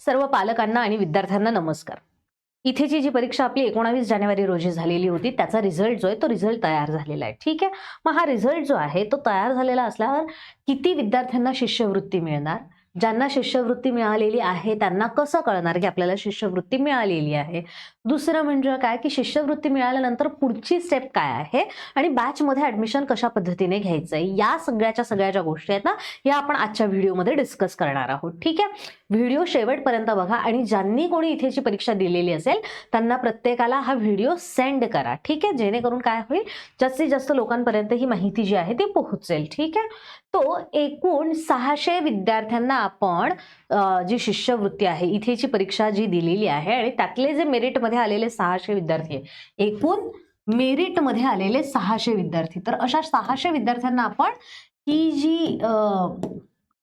सर्व पालकांना आणि विद्यार्थ्यांना नमस्कार. इथेची जी परीक्षा आपली एकोणावीस जानेवारी रोजी झालेली होती त्याचा रिझल्ट जो आहे तो रिझल्ट तयार झालेला आहे. ठीक आहे? मग हा रिझल्ट जो आहे तो तयार झालेला असल्यावर किती विद्यार्थ्यांना शिष्यवृत्ती मिळणार? ज्यांना शिष्यवृत्ती मिळालेली आहे त्यांना कसं कळणार की आपल्याला शिष्यवृत्ती मिळालेली आहे? दुसरं म्हणजे काय की शिष्यवृत्ती मिळाल्यानंतर पुढची स्टेप काय आहे? आणि बॅचमध्ये ॲडमिशन कशा पद्धतीने घ्यायचं आहे या सगळ्याच्या सगळ्या ज्या गोष्टी आहेत ना या आपण आजच्या व्हिडिओमध्ये डिस्कस करणार आहोत. ठीक आहे? व्हिडिओ शेवटपर्यंत बघा आणि ज्यांनी कोणी इथेची परीक्षा दिलेली असेल त्यांना प्रत्येकाला हा व्हिडिओ सेंड करा. ठीक आहे? जेणेकरून काय होईल? जास्तीत जास्त लोकांपर्यंत ही माहिती जी आहे ती पोहोचेल. ठीक आहे? तो एकूण सहाशे विद्यार्थ्यांना आपण जी शिष्यवृत्ती आहे इथेची परीक्षा जी दिलेली आहे आणि त्यातले जे मेरिटमध्ये आलेले सहाशे विद्यार्थी आहे एकूण मेरिटमध्ये आलेले सहाशे विद्यार्थी. तर अशा सहाशे विद्यार्थ्यांना आपण ही जी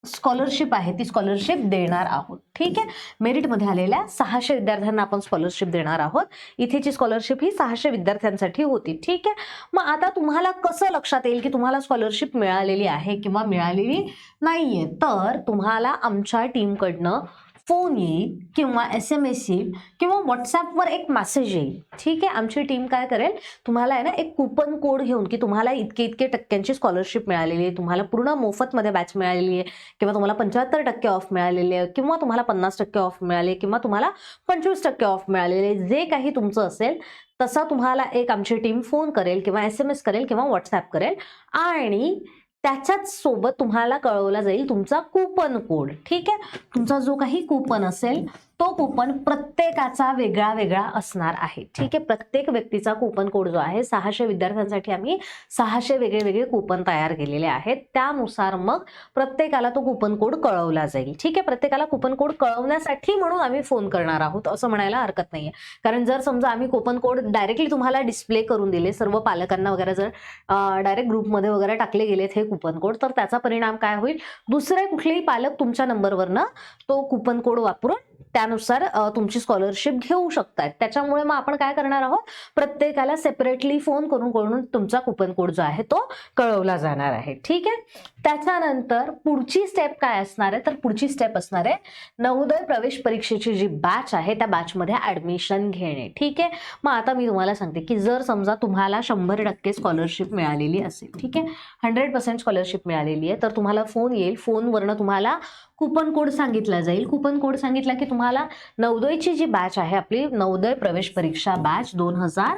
स्कॉलरशिप आहे ती स्कॉलरशिप देणार आहोत. ठीक आहे? मेरिटमध्ये आलेल्या सहाशे विद्यार्थ्यांना आपण स्कॉलरशिप देणार आहोत. इथेची स्कॉलरशिप ही सहाशे विद्यार्थ्यांसाठी होती. ठीक आहे? मग आता तुम्हाला कसं लक्षात येईल की तुम्हाला स्कॉलरशिप मिळालेली आहे किंवा मिळालेली नाहीये? तर तुम्हाला आमच्या टीमकडनं फोन येईल किंवा एस एम एस येईल किंवा व्हॉट्सॲपवर एक मेसेज येईल. ठीक आहे? आमची टीम काय करेल? तुम्हाला आहे ना एक कुपन कोड घेऊन की तुम्हाला इतके इतके टक्क्यांची स्कॉलरशिप मिळालेली आहे. तुम्हाला पूर्ण मोफतमध्ये बॅच मिळालेली आहे. किंवा तुम्हाला पंच्याहत्तर टक्के ऑफ मिळालेले आहे. किंवा तुम्हाला पन्नास टक्के ऑफ मिळाले किंवा तुम्हाला पंचवीस टक्के ऑफ मिळालेले जे काही तुमचं असेल तसा तुम्हाला एक आमची टीम फोन करेल किंवा एस एम एस करेल किंवा व्हॉट्सॲप करेल. आणि त्याच्याच सोबत तुम्हाला कळवला जाईल तुमचा कुपन कोड ठीक आहे? तुमचा जो काही कुपन असेल तो कुपन प्रत्येकाचा वेगळा वेगळा असणार आहे. ठीक आहे? प्रत्येक व्यक्तीचा कुपन कोड जो आहे सहाशे विद्यार्थ्यांसाठी आम्ही सहाशे वेगळे वेगळे कुपन तयार केलेले आहेत. त्यानुसार मग प्रत्येकाला तो कुपन कोड कळवला जाईल. ठीक आहे? प्रत्येकाला कुपन कोड कळवण्यासाठी म्हणून आम्ही फोन करणार आहोत असं म्हणायला हरकत नाहीये. कारण जर समजा आम्ही कुपन कोड डायरेक्टली तुम्हाला डिस्प्ले करून दिले सर्व पालकांना वगैरे जर डायरेक्ट ग्रुपमध्ये वगैरे टाकले गेलेत हे कुपन कोड तर त्याचा परिणाम काय होईल? दुसरे कुठलेही पालक तुमच्या नंबरवरनं तो कुपन कोड वापरून त्यानुसार तुमची स्कॉलरशिप घेऊ शकतात त्याच्यामुळे मग आपण काय करणार आहोत? प्रत्येकाला सेपरेटली फोन करून करून तुमचा कुपन कोड जो आहे तो कळवला जाणार आहे. ठीक आहे? त्याच्यानंतर पुढची स्टेप काय असणार आहे? तर पुढची स्टेप असणार आहे नवोदय प्रवेश परीक्षेची जी बॅच आहे त्या बॅचमध्ये ॲडमिशन घेणे. ठीक आहे? मग आता मी तुम्हाला सांगते की जर समजा तुम्हाला शंभर टक्के स्कॉलरशिप मिळालेली असेल ठीक आहे? हंड्रेड पर्सेंट स्कॉलरशिप मिळालेली आहे तर तुम्हाला फोन येईल. फोनवरनं तुम्हाला कुपन कोड सांगितला जाईल. कुपन कोड सांगितला की तुम्हाला नवोदयची जी बॅच आहे आपली नवोदय प्रवेश परीक्षा बॅच दोन हजार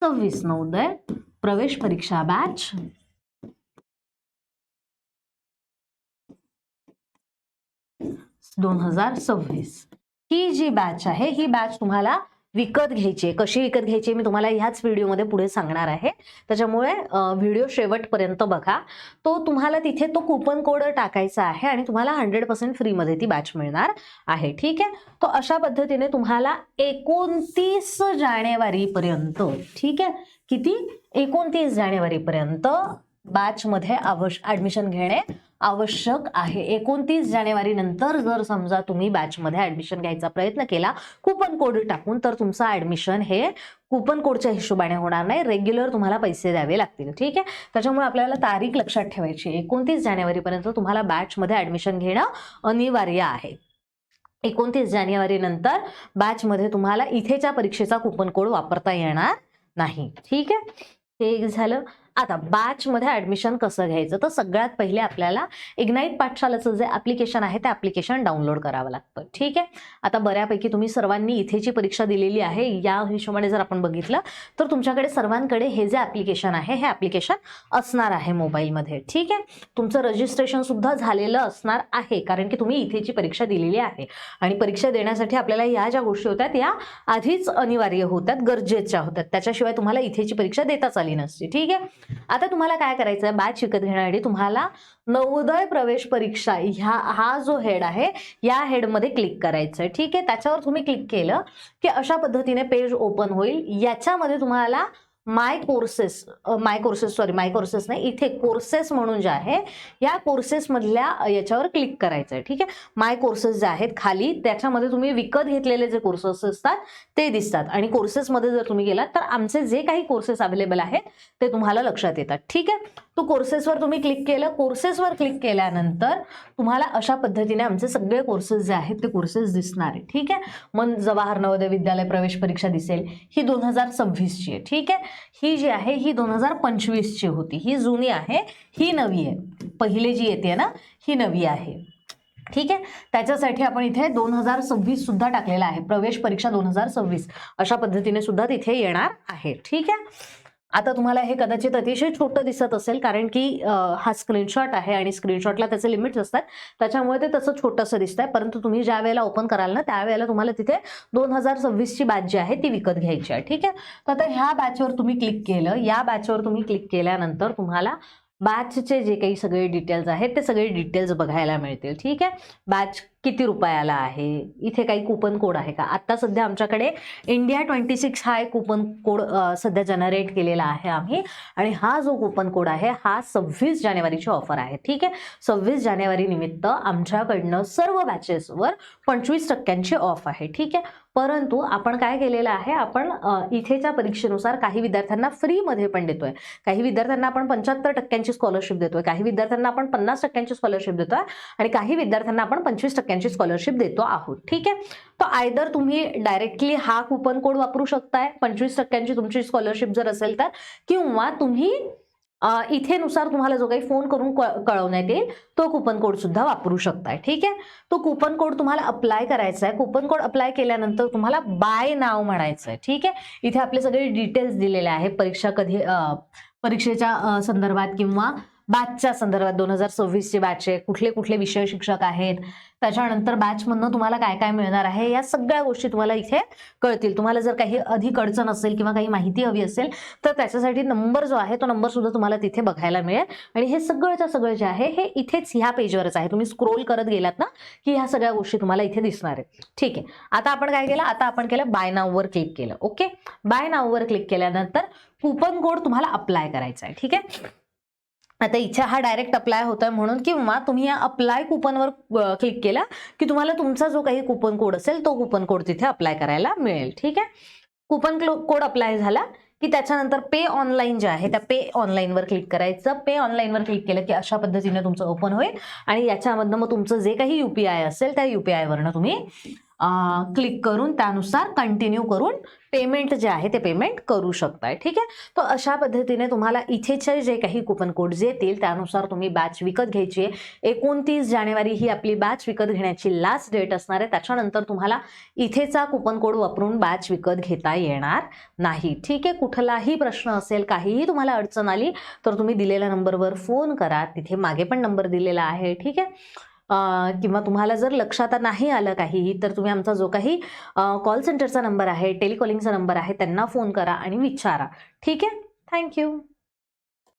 सव्वीस नवोदय प्रवेश परीक्षा बॅच दोन हजार सव्वीस. ही जी बॅच आहे ही बॅच तुम्हाला विकत घ्यायची कशी विकत घ्यायची आहे मी तुम्हाला ह्याच व्हिडिओमध्ये पुढे सांगणार आहे. त्याच्यामुळे व्हिडिओ शेवटपर्यंत बघा. तो तुम्हाला तिथे तो कुपन कोड टाकायचा आहे आणि तुम्हाला हंड्रेड पर्सेंट फ्रीमध्ये ती बॅच मिळणार आहे. ठीक आहे? तो अशा पद्धतीने तुम्हाला एकोणतीस जानेवारीपर्यंत ठीक आहे? किती? एकोणतीस जानेवारीपर्यंत बॅचमध्ये आवश्य ॲडमिशन घेणे आवश्यक आहे. एकोणतीस जानेवारी नंतर जर समजा तुम्ही बॅचमध्ये ऍडमिशन घ्यायचा प्रयत्न केला कुपन कोड टाकून तर तुमचं ऍडमिशन हे कुपन कोडच्या हिशोबाने होणार नाही. रेग्युलर तुम्हाला पैसे द्यावे लागतील. ठीक आहे? त्याच्यामुळे आपल्याला तारीख लक्षात ठेवायची एकोणतीस जानेवारीपर्यंत तुम्हाला बॅचमध्ये ॲडमिशन घेणं अनिवार्य आहे. एकोणतीस जानेवारी नंतर बॅचमध्ये तुम्हाला इथेच्या परीक्षेचा कुपन कोड वापरता येणार नाही. ठीक आहे? ते एक झालं. आता बॅचमध्ये ॲडमिशन कसं घ्यायचं? तर सगळ्यात पहिले आपल्याला इग्नाईट पाठशालाचं जे ॲप्लिकेशन आहे ते ॲप्लिकेशन डाउनलोड करावं लागतं. ठीक आहे? आता बऱ्यापैकी तुम्ही सर्वांनी इथेची परीक्षा दिलेली आहे. या हिशोबाने जर आपण बघितलं तर तुमच्याकडे सर्वांकडे हे जे ॲप्लिकेशन आहे हे ॲप्लिकेशन असणार आहे मोबाईलमध्ये. ठीक आहे? तुमचं रजिस्ट्रेशन सुद्धा झालेलं असणार आहे कारण की तुम्ही इथेची परीक्षा दिलेली आहे. आणि परीक्षा देण्यासाठी आपल्याला या ज्या गोष्टी होत्यात या आधीच अनिवार्य होत्यात गरजेच्या होत्यात. त्याच्याशिवाय तुम्हाला इथेची परीक्षा देताच आली नसते. ठीक आहे? आता तुम्हाला काय करायचं आहे बॅच विकत घेण्यासाठी तुम्हाला नवोदय प्रवेश परीक्षा ह्या हा जो हेड आहे या हेडमध्ये क्लिक करायचं आहे ठीक आहे? त्याच्यावर तुम्ही क्लिक केलं की अशा पद्धतीने पेज ओपन होईल. याच्यामध्ये तुम्हाला my courses my courses sorry my courses नाही इथे कोर्सेस म्हणून जे आहे या कोर्सेसमधल्या याच्यावर क्लिक करायचं आहे ठीक आहे? माय कोर्सेस जे आहेत खाली त्याच्यामध्ये तुम्ही विकत घेतलेले जे कोर्सेस असतात ते दिसतात. आणि कोर्सेसमध्ये जर तुम्ही गेलात तर आमचे जे काही कोर्सेस अवेलेबल आहेत ते तुम्हाला लक्षात येतात ठीक आहे? तो कोर्सेसवर तुम्ही क्लिक केलं कोर्सेसवर क्लिक केल्यानंतर तुम्हाला अशा पद्धतीने आमचे सगळे कोर्सेस जे आहेत ते कोर्सेस दिसणार आहे ठीक आहे? मग जवाहर नवोदय विद्यालय प्रवेश परीक्षा दिसेल ही दोन हजार सव्वीसची आहे ठीक आहे? ही जी आहे ही दोन हजार पंचवीसची होती. ही जुनी आहे ही नवी आहे. पहिले जी येते ना ही नवी आहे. ठीक आहे? त्याच्यासाठी आपण इथे दोन हजार सव्वीस सुद्धा टाकलेला आहे. प्रवेश परीक्षा दोन हजार सव्वीस अशा पद्धतीने सुद्धा तिथे येणार आहे. ठीक आहे? आता तुम्हाला हे कदाचित अतिशय छोटं दिसत असेल कारण की हा स्क्रीनशॉट आहे आणि स्क्रीनशॉटला त्याचे लिमिट्स असतात. त्याच्यामुळे ते तसं छोटंसं दिसतंय. परंतु तुम्ही ज्या वेळेला ओपन कराल ना त्यावेळेला तुम्हाला तिथे दोन हजार सव्वीसची बॅच जी आहे ती विकत घ्यायची आहे. ठीक आहे? तर आता ह्या बॅचवर तुम्ही क्लिक केलं. या बॅचवर तुम्ही क्लिक केल्यानंतर तुम्हाला बॅचचे जे काही सगळे डिटेल्स आहेत ते सगळे डिटेल्स बघायला मिळतील ठीक आहे? बॅच किती रुपयाला आहे? इथे काही कुपन कोड आहे का? आत्ता सध्या आमच्याकडे इंडिया ट्वेंटी सिक्स हा एक कुपन कोड सध्या जनरेट केलेला आहे आम्ही. आणि हा जो कुपन कोड आहे हा सव्वीस जानेवारीची ऑफर आहे ठीक आहे? सव्वीस जानेवारी निमित्त आमच्याकडनं सर्व बॅचेसवर पंचवीस टक्क्यांची ऑफ आहे ठीक आहे? परंतु आपण काय केलेलं आहे आपण इथेच्या परीक्षेनुसार काही विद्यार्थ्यांना फ्रीमध्ये पण देतोय. काही विद्यार्थ्यांना आपण पंच्याहत्तर टक्क्यांची स्कॉलरशिप देतोय काही विद्यार्थ्यांना आपण पन्नास टक्क्यांची स्कॉलरशिप देतोय आणि काही विद्यार्थ्यांना आपण पंचवीस टक्क्यांची स्कॉलरशिप देतो आहोत. ठीक आहे? तर आयदर तुम्ही डायरेक्टली हा कुपन कोड वापरू शकताय पंचवीस टक्क्यांची तुमची स्कॉलरशिप जर असेल तर किंवा तुम्ही इथे नुसार तुम्हाला जो काही फोन करून कळवण्यात येईल तो कुपन कोड सुद्धा वापरू शकताय ठीक आहे? तो कुपन कोड तुम्हाला अप्लाय करायचा आहे. कुपन कोड अप्लाय केल्यानंतर तुम्हाला बाय नाव म्हणायचं आहे ठीक आहे? इथे आपले सगळे डिटेल्स दिलेले आहे परीक्षा कधी परीक्षेच्या संदर्भात किंवा बॅचच्या संदर्भात दोन हजार सव्वीसचे बॅच आहे. कुठले कुठले विषय शिक्षक आहेत? त्याच्यानंतर बॅचमधनं तुम्हाला काय काय मिळणार आहे? या सगळ्या गोष्टी तुम्हाला इथे कळतील. तुम्हाला जर काही अधिक अडचण असेल किंवा काही माहिती हवी असेल तर त्याच्यासाठी नंबर जो आहे तो नंबर सुद्धा तुम्हाला तिथे बघायला मिळेल. आणि हे सगळंच्या सगळं जे आहे हे इथेच ह्या पेजवरच आहे. तुम्ही स्क्रोल करत गेलात ना की ह्या सगळ्या गोष्टी तुम्हाला इथे दिसणार आहेत. ठीक आहे. आता आपण काय केलं? आता आपण केलं बाय नाववर क्लिक केलं. ओके? बाय नाववर क्लिक केल्यानंतर कुपन कोड तुम्हाला अप्लाय करायचा आहे. ठीक आहे? आता इच्छा हा डायरेक्ट अप्लाय होतोय म्हणून किंवा तुम्ही या अप्लाय कुपनवर क्लिक केला की तुम्हाला तुमचा जो काही कुपन कोड असेल तो कुपन कोड तिथे अप्लाय करायला मिळेल ठीक आहे? कुपन कोड अप्लाय झाला की त्याच्यानंतर पे ऑनलाईन जे आहे त्या पे ऑनलाईनवर क्लिक करायचं. पे ऑनलाईनवर क्लिक केलं की अशा पद्धतीने तुमचं ओपन होईल आणि याच्यामधनं मग तुमचं जे काही यू पी आय असेल त्या यू पी आयवरनं तुम्ही क्लिक करून त्यानुसार कंटिन्यू करून पेमेंट जे आहे ते पेमेंट करू शकताय. ठीक आहे? तर अशा पद्धतीने तुम्हाला इथेचे जे काही कुपन कोड्स येतील त्यानुसार तुम्ही बॅच विकत घ्यायची आहे. एकोणतीस जानेवारी ही आपली बॅच विकत घेण्याची लास्ट डेट असणार आहे. त्याच्यानंतर तुम्हाला इथेचा कुपन कोड वापरून बॅच विकत घेता येणार नाही. ठीक आहे? कुठलाही प्रश्न असेल काहीही तुम्हाला अडचण आली तर तुम्ही दिलेल्या नंबरवर फोन करा. तिथे मागे पण नंबर दिलेला आहे. ठीक आहे? किंवा तुम्हाला जर लक्षात नाही आलं काही तर तुम्ही आमचा जो काही कॉल सेंटरचा नंबर आहे टेलिकॉलिंगचा नंबर आहे त्यांना फोन करा आणि विचारा. ठीक आहे? थँक्यू